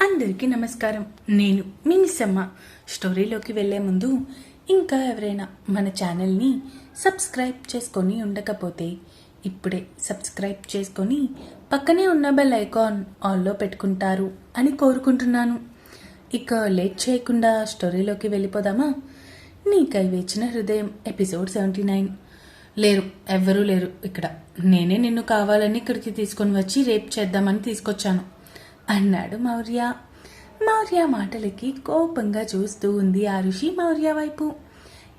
అందరికీ నమస్కారం. నేను మీ మిస్సమ్మ. స్టోరీలోకి వెళ్ళే ముందు ఇంకా ఎవరైనా మన ఛానల్ని సబ్స్క్రైబ్ చేసుకొని ఉండకపోతే ఇప్పుడే సబ్స్క్రైబ్ చేసుకొని పక్కనే ఉన్న బెల్ ఐకాన్ ఆల్లో పెట్టుకుంటారు అని కోరుకుంటున్నాను. ఇక లేట్ చేయకుండా స్టోరీలోకి వెళ్ళిపోదామా? నీకై వేచిన హృదయం ఎపిసోడ్ సెవెంటీ నైన్. లేరు ఎవ్వరూ లేరు ఇక్కడ. నేనే నిన్ను కావాలని ఇక్కడికి తీసుకొని వచ్చి రేప్ చేద్దామని తీసుకొచ్చాను. అన్నాడు మౌర్య. మౌర్య మాటలకి కోపంగా చూస్తూ ఉంది ఆరుషి మౌర్య వైపు.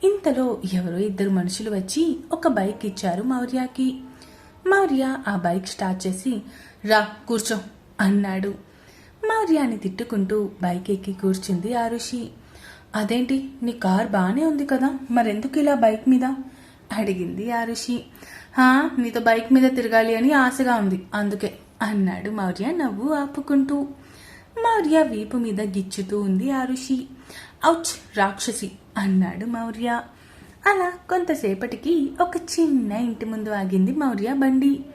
ఇంతలో ఎవరో ఇద్దరు మనుషులు వచ్చి ఒక బైక్ ఇచ్చారు మౌర్యకి. మౌర్య ఆ బైక్ స్టార్ట్ చేసి రా కూర్చో అన్నాడు. మౌర్యాని తిట్టుకుంటూ బైక్ ఎక్కి కూర్చుంది ఆరుషి అదేంటి నీ కార్ బాగానే ఉంది కదా మరెందుకు ఇలా బైక్ మీద? అడిగింది ఆరుషి హా నీతో బైక్ మీద తిరగాలి అని ఆశగా ఉంది అందుకే అన్నాడు మౌర్య నవ్వు ఆపుకుంటూ. మౌర్య వీపు మీద గిచ్చుతూ ఉంది ఆరుషి ఔచ్ రాక్షసి అన్నాడు మౌర్య. అలా కొంతసేపటికి ఒక చిన్న ఇంటి ముందు ఆగింది మౌర్య బండి.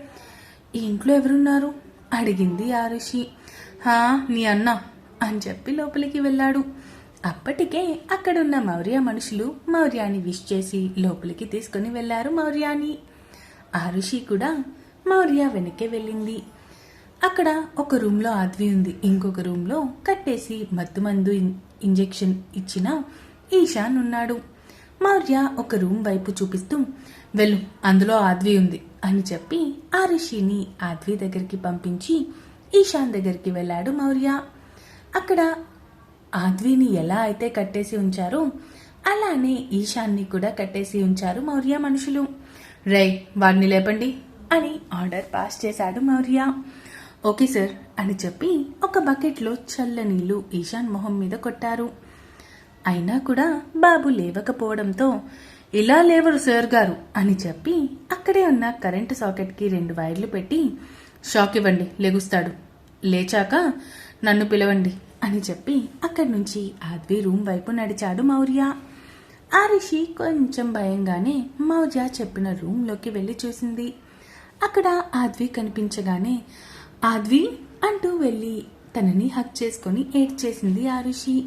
ఈ ఇంట్లో ఎవరున్నారు? అడిగింది ఆరుషి హా నీ అన్న అని చెప్పి లోపలికి వెళ్ళాడు. అప్పటికే అక్కడున్న మౌర్య మనుషులు మౌర్యాని విష్ చేసి లోపలికి తీసుకుని వెళ్ళారు మౌర్యాని. ఆరుషి కూడా మౌర్య వెనకే వెళ్ళింది. అక్కడ ఒక రూమ్లో ఆద్వి ఉంది. ఇంకొక రూమ్లో కట్టేసి మత్తు మందు ఇంజెక్షన్ ఇచ్చిన ఈశాన్ ఉన్నాడు. మౌర్య ఒక రూమ్ వైపు చూపిస్తూ వెళ్ళు అందులో ఆద్వి ఉంది అని చెప్పి ఆ రిషిని ఆద్వి దగ్గరికి పంపించి ఈశాన్ దగ్గరికి వెళ్ళాడు మౌర్య. అక్కడ ఆద్విని ఎలా అయితే కట్టేసి ఉంచారో అలానే ఈశాన్ని కూడా కట్టేసి ఉంచారు మౌర్య మనుషులు. రై వాడిని లేపండి అని ఆర్డర్ పాస్ చేశాడు మౌర్య. ఓకే సార్ అని చెప్పి ఒక బకెట్లో చల్ల నీళ్ళు ఈశాన్ మొహం మీద కొట్టారు. అయినా కూడా బాబు లేవకపోవడంతో ఇలా లేవరు సార్ గారు అని చెప్పి అక్కడే ఉన్న కరెంటు సాకెట్కి రెండు వైర్లు పెట్టి షాక్ ఇవ్వండి లెగుస్తాడు. లేచాక నన్ను పిలవండి అని చెప్పి అక్కడి నుంచి ఆద్వి రూమ్ వైపు నడిచాడు మౌర్య. ఆ రిషి కొంచెం భయంగానే మౌర్య చెప్పిన రూమ్లోకి వెళ్ళి చూసింది. అక్కడ ఆద్వి కనిపించగానే ఆద్వి అంటూ వెళ్ళి తనని హక్ చేసుకొని ఏడ్చేసింది ఆ ఋషి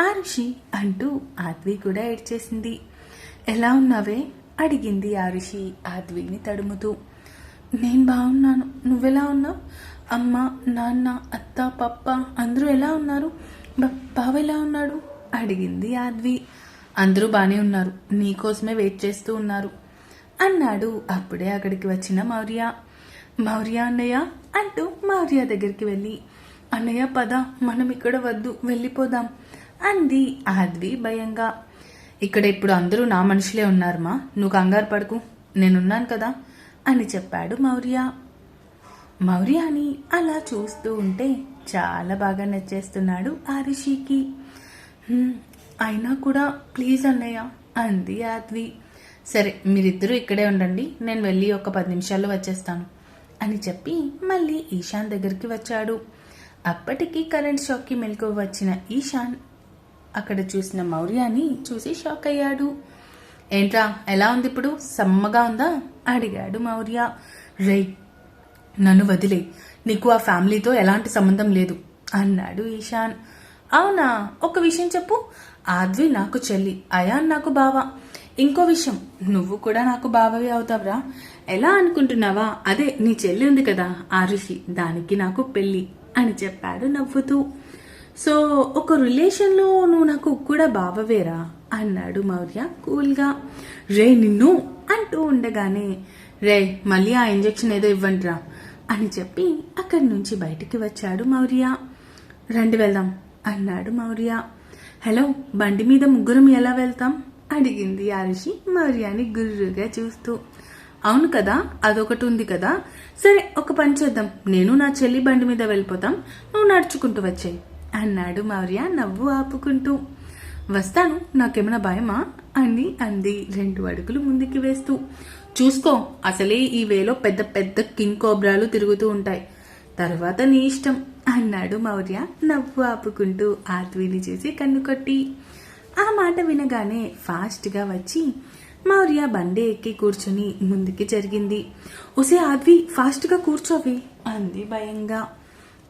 ఆ ఋషి అంటూ ఆద్వి కూడా ఏడ్చేసింది. ఎలా ఉన్నావే? అడిగింది ఆ ఋషి ఆద్విని తడుముతూ. నేను బాగున్నాను. నువ్వెలా ఉన్నావు? అమ్మ నాన్న అత్త పప్ప అందరూ ఎలా ఉన్నారు? బావ ఎలా ఉన్నాడు? అడిగింది ఆద్వి. అందరూ బాగానే ఉన్నారు. నీకోసమే వెయిట్ చేస్తూ ఉన్నారు. అన్నాడు అప్పుడే అక్కడికి వచ్చిన మౌర్య. మౌర్య అన్నయ్య అంటూ మౌర్య దగ్గరికి వెళ్ళి అన్నయ్య పద మనం ఇక్కడ వద్దు వెళ్ళిపోదాం అంది ఆద్వి భయంగా ఇక్కడ ఇప్పుడు అందరూ నా మనుషులే ఉన్నారమ్మా నువ్వు కంగారు పడుకు నేనున్నాను కదా అని చెప్పాడు మౌర్య. మౌర్యాని అలా చూస్తూ ఉంటే చాలా బాగా నచ్చేస్తున్నాడు ఆ అయినా కూడా ప్లీజ్ అన్నయ్య అంది ఆద్వి సరే మీరిద్దరూ ఇక్కడే ఉండండి నేను వెళ్ళి ఒక పది నిమిషాల్లో వచ్చేస్తాను. అని చెప్పి మళ్ళీ ఈశాన్ దగ్గరికి వచ్చాడు. అప్పటికి కరెంట్ షాక్కి మెలకు వచ్చిన ఈశాన్ అక్కడ చూసిన మౌర్యాని చూసి షాక్ అయ్యాడు. ఏంట్రా ఎలా ఉంది ఇప్పుడు? సమ్మగా ఉందా? అడిగాడు మౌర్య. రై నన్ను వదిలే. నీకు ఆ ఫ్యామిలీతో ఎలాంటి సంబంధం లేదు అన్నాడు ఈశాన్. అవునా? ఒక విషయం చెప్పు. ఆద్వి నాకు చెల్లి అయాన్ నాకు బావ. ఇంకో విషయం. నువ్వు కూడా నాకు బావవి అవుతావురా. ఎలా అనుకుంటున్నావా? అదే నీ చెల్లి ఉంది కదా ఋషి దానికి నాకు పెళ్ళి అని చెప్పాడు నవ్వుతూ. సో ఒక రిలేషన్లో నువ్వు నాకు కూడా బావవేరా అన్నాడు మౌర్య కూల్గా. రే నిన్ను అంటూ ఉండగానే రే మళ్ళీ ఆ ఇంజెక్షన్ ఏదో ఇవ్వండిరా అని చెప్పి అక్కడి నుంచి బయటికి వచ్చాడు మౌర్య. రండి వెళ్దాం అన్నాడు మౌర్య. హలో బండి మీద ముగ్గురం ఎలా వెళ్తాం? అడిగింది ఆరుషి మౌర్యాని గుర్రుగా చూస్తూ. అవును కదా అదొకటి ఉంది కదా. సరే ఒక పని చేద్దాం. నేను నా చెల్లి బండి మీద వెళ్ళిపోతాం. నువ్వు నడుచుకుంటూ వచ్చాయి అన్నాడు మౌర్య నవ్వు ఆపుకుంటూ. వస్తాను నాకేమైనా భయమా? అని అంది రెండు అడుగులు ముందుకు వేస్తూ. చూసుకో అసలే ఈ వేలో పెద్ద పెద్ద కింగ్ కోబ్రాలు తిరుగుతూ ఉంటాయి. తర్వాత నీ ఇష్టం అన్నాడు మౌర్య నవ్వు ఆపుకుంటూ. ఆత్వీని చేసి కన్ను కొట్టి. ఆ మాట వినగానే ఫాస్ట్గా వచ్చి మౌర్య బండి ఎక్కి కూర్చుని ముందుకి జరిగింది. ఒసే ఆద్వి ఫాస్ట్గా కూర్చోవి అంది భయంగా.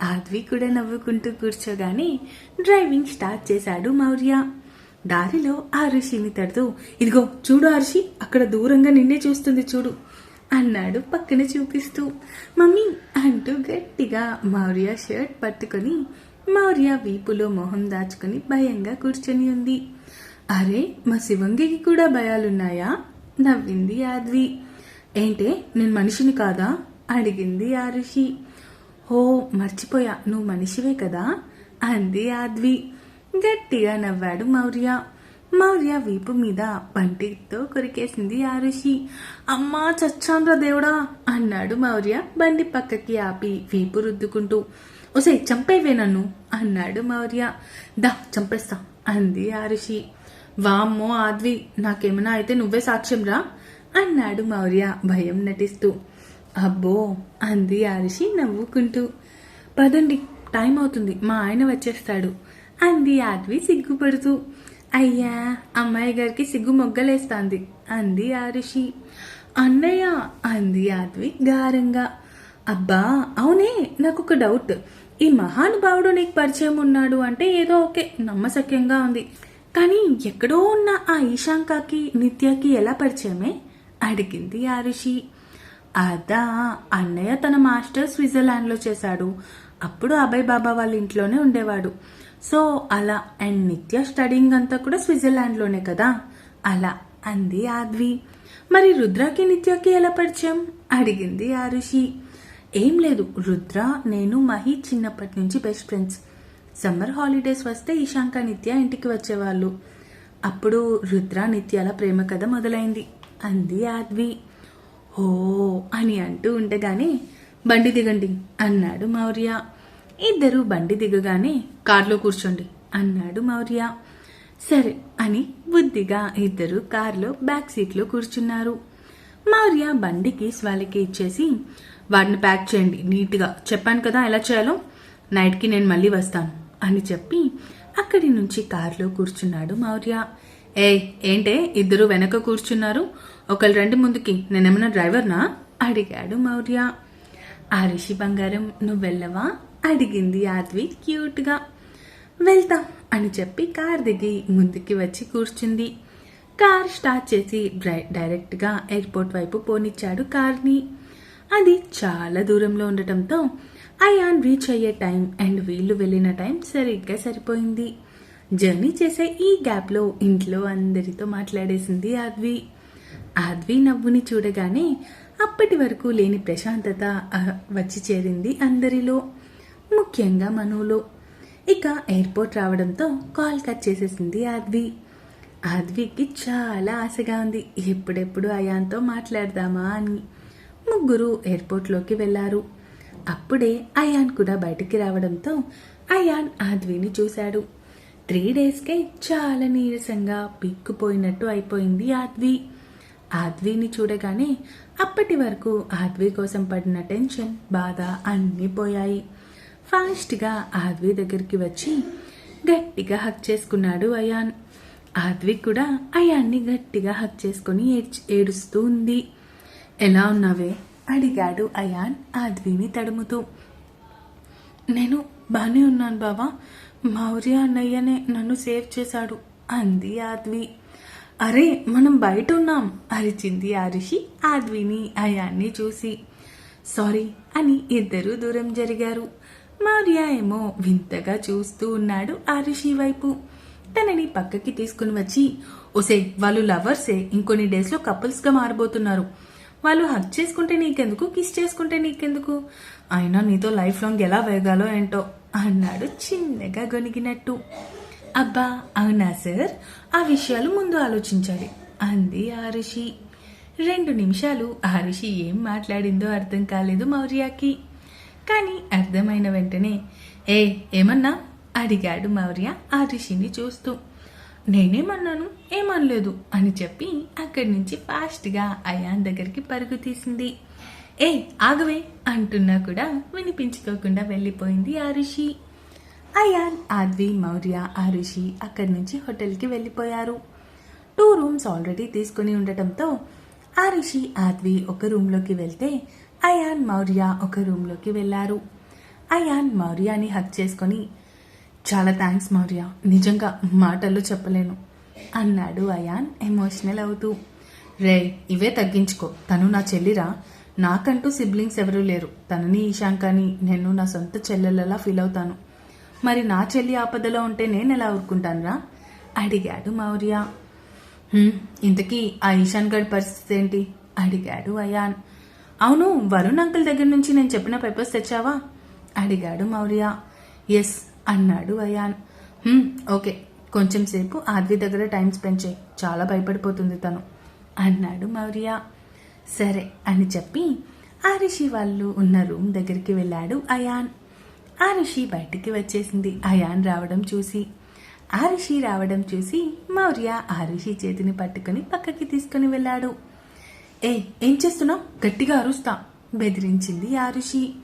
ఆద్వి కూడా నవ్వుకుంటూ కూర్చోగానే డ్రైవింగ్ స్టార్ట్ చేశాడు మౌర్య. దారిలో ఆ ఋషిని తడుతూ ఇదిగో చూడు ఆర్షి అక్కడ దూరంగా నిన్నే చూస్తుంది చూడు అన్నాడు పక్కన చూపిస్తూ. మమ్మీ అంటూ గట్టిగా మౌర్య షర్ట్ పట్టుకొని మౌర్య వీపులో మొహం దాచుకుని భయంగా కూర్చొని ఉంది. అరే మా శివంగికి కూడా భయాలున్నాయా? నవ్వింది ఆద్వి ఏంటే నేను మనిషిని కాదా? అడిగింది ఆరుషి హో ఓ మర్చిపోయా నువ్వు మనిషివే కదా? అంది ఆద్వి గట్టిగా నవ్వాడు మౌర్య. మౌర్య వీపు మీద బంటితో కొరికేసింది ఆరుషి అమ్మా చచ్చాన్రా దేవుడా! అన్నాడు మౌర్య బండి పక్కకి ఆపి వీపు రుద్దుకుంటూ. ఒసే చంపేవే నన్ను? అన్నాడు మౌర్య. దా చంపేస్తా అంది ఆ ఋషి. వామ్మో ఆద్వి నాకేమైనా అయితే నువ్వే సాక్ష్యం రా అన్నాడు మౌర్య భయం నటిస్తూ. అబ్బో అంది ఆరుషి నవ్వుకుంటూ. పదండి టైం అవుతుంది మా ఆయన వచ్చేస్తాడు అంది ఆద్వి సిగ్గుపడుతూ. అయ్యా అమ్మాయి గారికి సిగ్గు మొగ్గలేస్తాంది అంది ఆరుషి అన్నయ్య అంది ఆద్వి గారంగా. అబ్బా అవునే నాకు ఒక డౌట్. ఈ మహానుభావుడు నీకు పరిచయం ఉన్నాడు అంటే ఏదో ఓకే నమ్మశక్యంగా ఉంది. కానీ ఎక్కడో ఉన్న ఆ ఈశాంకాకి నిత్యకి ఎలా పరిచయమే? అడిగింది ఆరుషి అదా అన్నయ్య తన మాస్టర్ స్విట్జర్లాండ్లో చేశాడు. అప్పుడు అభయ్ బాబా వాళ్ళ ఇంట్లోనే ఉండేవాడు. సో అలా అండ్ నిత్య స్టడింగ్ అంతా కూడా స్విట్జర్లాండ్లోనే కదా? అలా అంది ఆద్వి. మరి రుద్రాకి నిత్యకి ఎలా పరిచయం? అడిగింది ఆరుషి ఏం లేదు. రుద్ర నేను మహి చిన్నప్పటి నుంచి బెస్ట్ ఫ్రెండ్స్ సమ్మర్ హాలిడేస్ వస్తే ఇషాంక నిత్య ఇంటికి వచ్చేవాళ్ళు. అప్పుడు రుద్ర నిత్యాల ప్రేమ కథ మొదలైంది. అంది ఆద్వి. ఓ అని అంటూ ఉండగానే బండి దిగండి అన్నాడు మౌర్య. ఇద్దరు బండి దిగగానే కారులో కూర్చోండి అన్నాడు మౌర్య. సరే అని బుద్ధిగా ఇద్దరు కారులో బ్యాక్ సీట్లో కూర్చున్నారు. మౌర్య బండికి స్వాలికి ఇచ్చేసి వాటిని ప్యాక్ చేయండి నీట్గా. చెప్పాను కదా ఎలా చేయాలో? నైట్కి నేను మళ్ళీ వస్తాను అని చెప్పి అక్కడి నుంచి కారులో కూర్చున్నాడు మౌర్య. ఏ ఏంటే ఇద్దరు వెనక కూర్చున్నారు? ఒకళ్ళు రండి ముందుకి నేనేమన్నా డ్రైవర్నా? అడిగాడు మౌర్య. ఆ రిషి బంగారం నువ్వు వెళ్ళవా? అడిగింది యాద్వి క్యూట్గా. వెళ్తా అని చెప్పి కార్ దిగి ముందుకి వచ్చి కూర్చుంది. కార్ స్టార్ట్ చేసి డ్రై డైరెక్ట్గా ఎయిర్పోర్ట్ వైపు పోనిచ్చాడు కార్ని. అది చాలా దూరంలో ఉండటంతో అయాన్ రీచ్ అయ్యే టైం అండ్ వీళ్ళు వెళ్ళిన టైం సరిగ్గా సరిపోయింది. జర్నీ చేసే ఈ గ్యాప్లో ఇంట్లో అందరితో మాట్లాడేసింది ఆద్వి. ఆద్వి నవ్వుని చూడగానే అప్పటి వరకు లేని ప్రశాంతత వచ్చి చేరింది అందరిలో ముఖ్యంగా మనులో ఇక ఎయిర్పోర్ట్ రావడంతో కాల్ కట్ చేసేసింది ఆద్వి. ఆద్వికి చాలా ఆశగా ఉంది. ఎప్పుడెప్పుడు అయాన్తో మాట్లాడదామా అని. ముగ్గురు ఎయిర్పోర్ట్లోకి వెళ్ళారు. అప్పుడే అయాన్ కూడా బయటికి రావడంతో అయాన్ ఆద్విని చూశాడు. త్రీ డేస్కే చాలా నీరసంగా పిక్కుపోయినట్టు అయిపోయింది ఆద్వి. ఆద్విని చూడగానే అప్పటి వరకు ఆద్వి కోసం పడిన టెన్షన్ బాధ అన్నీ పోయాయి. ఫాస్ట్గా ఆద్వి దగ్గరికి వచ్చి గట్టిగా హక్ చేసుకున్నాడు అయాన్. ఆద్వి కూడా అయాన్ని గట్టిగా హక్ చేసుకుని ఏడ్చి ఏడుస్తూ ఉంది. ఎలా ఉన్నావే? అడిగాడు అయాన్ ఆద్విని తడుముతూ. నేను బాగానే ఉన్నాను బావా. మౌర్య అన్నయ్యనే నన్ను సేవ్ చేశాడు అంది ఆద్వి. అరే మనం బయట ఉన్నాం అరిచింది ఆరుషి ఆద్విని అయాన్ని చూసి. సారీ అని ఇద్దరు దూరం జరిగారు. మౌర్య ఏమో వింతగా చూస్తూ ఉన్నాడు ఆరుషి వైపు. తనని పక్కకి తీసుకుని వచ్చి ఒసే వాళ్ళు లవర్సే. ఇంకొన్ని డేస్లో కపుల్స్గా మారబోతున్నారు. వాళ్ళు హక్ చేసుకుంటే నీకెందుకు? కిస్ చేసుకుంటే నీకెందుకు? అయినా నీతో లైఫ్ లాంగ్ ఎలా వేగాలో ఏంటో అన్నాడు చిన్నగా గొనిగినట్టు అబ్బా అవునా సార్ ఆ విషయాలు ముందు ఆలోచించాలి అంది ఆరుషి రెండు నిమిషాలు ఆరుషి ఏం మాట్లాడిందో అర్థం కాలేదు మౌర్యకి. కానీ అర్థమైన వెంటనే ఏ ఏమన్నా? అడిగాడు మౌర్య ఆరుషిని చూస్తూ. నేనేమన్నాను? ఏమనలేదు అని చెప్పి అక్కడి నుంచి ఫాస్ట్గా అయాన్ దగ్గరికి పరుగు తీసింది. ఏ ఆగవే అంటున్నా కూడా వినిపించుకోకుండా వెళ్ళిపోయింది ఆరుషి అయాన్ ఆద్వి మౌర్య ఆరుషి అక్కడి నుంచి హోటల్కి వెళ్ళిపోయారు. టూ రూమ్స్ ఆల్రెడీ తీసుకుని ఉండటంతో ఆరుషి ఆద్వి ఒక రూమ్లోకి వెళ్తే అయాన్ మౌర్య ఒక రూమ్లోకి వెళ్ళారు. అయాన్ మౌర్యాని హక్ చేసుకొని చాలా థ్యాంక్స్ మౌర్య నిజంగా మాటల్లో చెప్పలేను. అన్నాడు అయాన్ ఎమోషనల్ అవుతూ. రే ఇవే తగ్గించుకో. తను నా చెల్లిరా. నాకంటూ సిబ్లింగ్స్ ఎవరూ లేరు. తనని ఈశాంకాని నేను నా సొంత చెల్లెలలా ఫీల్ అవుతాను. మరి నా చెల్లి ఆపదలో ఉంటే నేను ఎలా ఊరుకుంటానురా? అడిగాడు మౌర్య ఇంతకీ ఆ ఈశాన్ గడ్ పరిస్థితి ఏంటి? అడిగాడు అయాన్. అవును వరుణ్ అంకుల్ దగ్గర నుంచి నేను చెప్పిన పేపర్స్ తెచ్చావా? అడిగాడు మౌర్య ఎస్ అన్నాడు అయాన్. ఓకే. కొంచెం సేపు ఆద్వి దగ్గర టైం స్పెండ్ చేయి. చాలా భయపడిపోతుంది తను అన్నాడు మౌర్య. సరే అని చెప్పి ఆ రిషి వాళ్ళు ఉన్న రూమ్ దగ్గరికి వెళ్ళాడు అయాన్. ఆ రిషి బయటికి వచ్చేసింది. అయాన్ రావడం చూసి ఆ రిషి రావడం చూసి మౌర్య ఆ రిషి చేతిని పట్టుకుని పక్కకి తీసుకుని వెళ్ళాడు. ఏ ఏం చేస్తున్నావు? గట్టిగా అరుస్తా బెదిరించింది ఆ ఋషి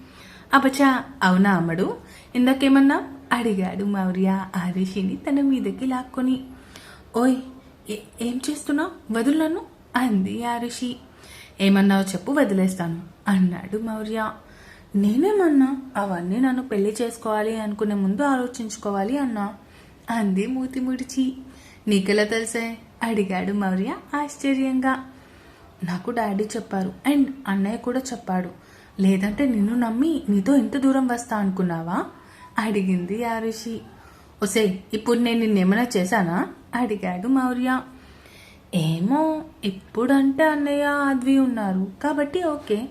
అబచా అవునా అమ్మడు? ఇందాకేమన్నా అడిగాడు మౌర్య ఆరిషిని తన మీదకి లాక్కొని. ఓయ్ ఏం చేస్తున్నావు? వదులు నన్ను? అంది ఆ ఏమన్నావు చెప్పు వదిలేస్తాను అన్నాడు మౌర్య. నేనేమన్నా? అవన్నీ నన్ను పెళ్ళి చేసుకోవాలి అనుకునే ముందు ఆలోచించుకోవాలి అన్నా అంది మూతి ముడిచి నీకెలా తెలిసే? అడిగాడు మౌర్య ఆశ్చర్యంగా. నాకు డాడీ చెప్పారు అండ్ అన్నయ్య కూడా చెప్పాడు. లేదంటే నిన్ను నమ్మి నీతో ఇంత దూరం వస్తా అనుకున్నావా? అడిగింది ఆ ఋషి. ఒసే ఇప్పుడు నేను నిన్నేమైనా చేశానా? అడిగాడు మౌర్య. ఏమో ఇప్పుడంటే అన్నయ్య ఆద్వి ఉన్నారు. కాబట్టి ఓకే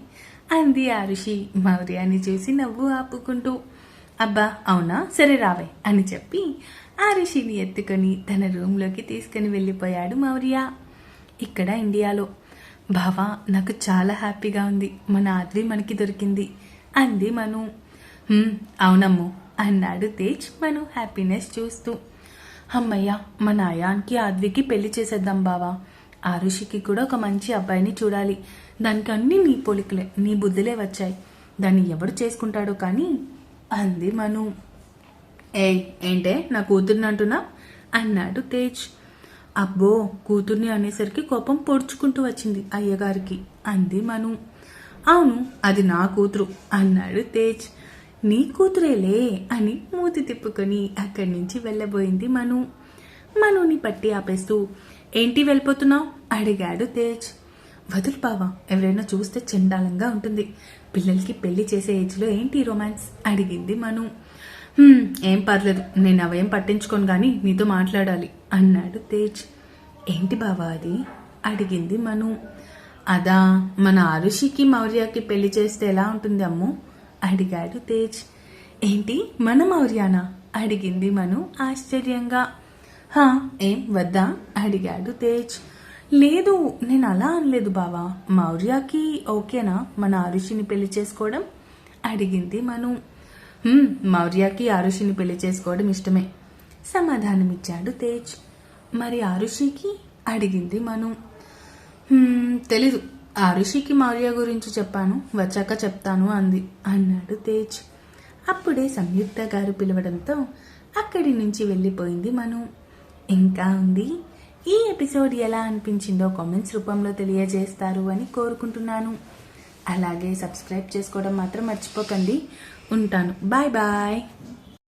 అంది ఆ ఋషి. మౌర్యాని చూసి నవ్వు ఆపుకుంటూ అబ్బా అవునా? సరే రావే అని చెప్పి ఆ ఋషిని ఎత్తుకొని తన రూమ్లోకి తీసుకుని వెళ్ళిపోయాడు మౌర్య. ఇక్కడ ఇండియాలో బావా నాకు చాలా హ్యాపీగా ఉంది. మన ఆద్వి మనకి దొరికింది అంది మను. అవునమ్ము అన్నాడు తేజ్ మను హ్యాపీనెస్ చూస్తూ. అమ్మయ్య మన అయాన్కి ఆద్వికి పెళ్ళి చేసేద్దాం బావా. ఆ ఋషికి కూడా ఒక మంచి అబ్బాయిని చూడాలి. దానికి అన్ని నీ పోలికలే నీ బుద్ధులే వచ్చాయి. దాన్ని ఎవడు చేసుకుంటాడో కానీ అంది మను. ఏ ఏంటే నా కూతుర్ని అంటున్నా? అన్నాడు తేజ్. అబ్బో కూతుర్ని అనేసరికి కోపం పొడుచుకుంటూ వచ్చింది అయ్యగారికి అంది మను. అవును అది నా కూతురు అన్నాడు తేజ్. నీ కూతురేలే అని మూతి తిప్పుకొని అక్కడి నుంచి వెళ్ళబోయింది మను. మనుని పట్టి ఆపేస్తూ ఏంటి వెళ్ళిపోతున్నావు? అడిగాడు తేజ్. వదులు బావా ఎవరైనా చూస్తే చండాలంగా ఉంటుంది. పిల్లలకి పెళ్ళి చేసే ఏజ్లో ఏంటి రొమాన్స్ అడిగింది మను. ఏం పర్లేదు నేను అవేం పట్టించుకోను కానీ నీతో మాట్లాడాలి అన్నాడు తేజ్. ఏంటి బావా అది? అడిగింది మను. అదా మన ఆరుషికి మౌర్యకి పెళ్ళి చేస్తే ఎలా ఉంటుంది అమ్ము? అడిగాడు తేజ్. ఏంటి? మన మౌర్యానా? అడిగింది మను ఆశ్చర్యంగా. హా ఏం వద్దా? అడిగాడు తేజ్. లేదు నేను అలా అనలేదు బావా. మౌర్యాకి ఓకేనా? మన ఆరుషిని పెళ్ళి చేసుకోవడం? అడిగింది మను. మౌర్యాకి మౌర్యకి ఆరుషిని పెళ్ళి చేసుకోవడం ఇష్టమే. సమాధానమిచ్చాడు తేజ్. మరి ఆరుషికి? అడిగింది మను. తెలీదు. ఆరుషికి మౌర్య గురించి చెప్పాను. వచ్చాక చెప్తాను అంది. అన్నాడు తేజ్. అప్పుడే సంయుక్త గారు పిలవడంతో అక్కడి నుంచి వెళ్ళిపోయింది మను. ఇంకా ఉంది ఈ ఎపిసోడ్ ఎలా అనిపించిందో కామెంట్స్ రూపంలో తెలియజేస్తారు అని కోరుకుంటున్నాను. అలాగే సబ్స్క్రైబ్ చేసుకోవడం మాత్రం మర్చిపోకండి. ఉంటాను. Bye bye.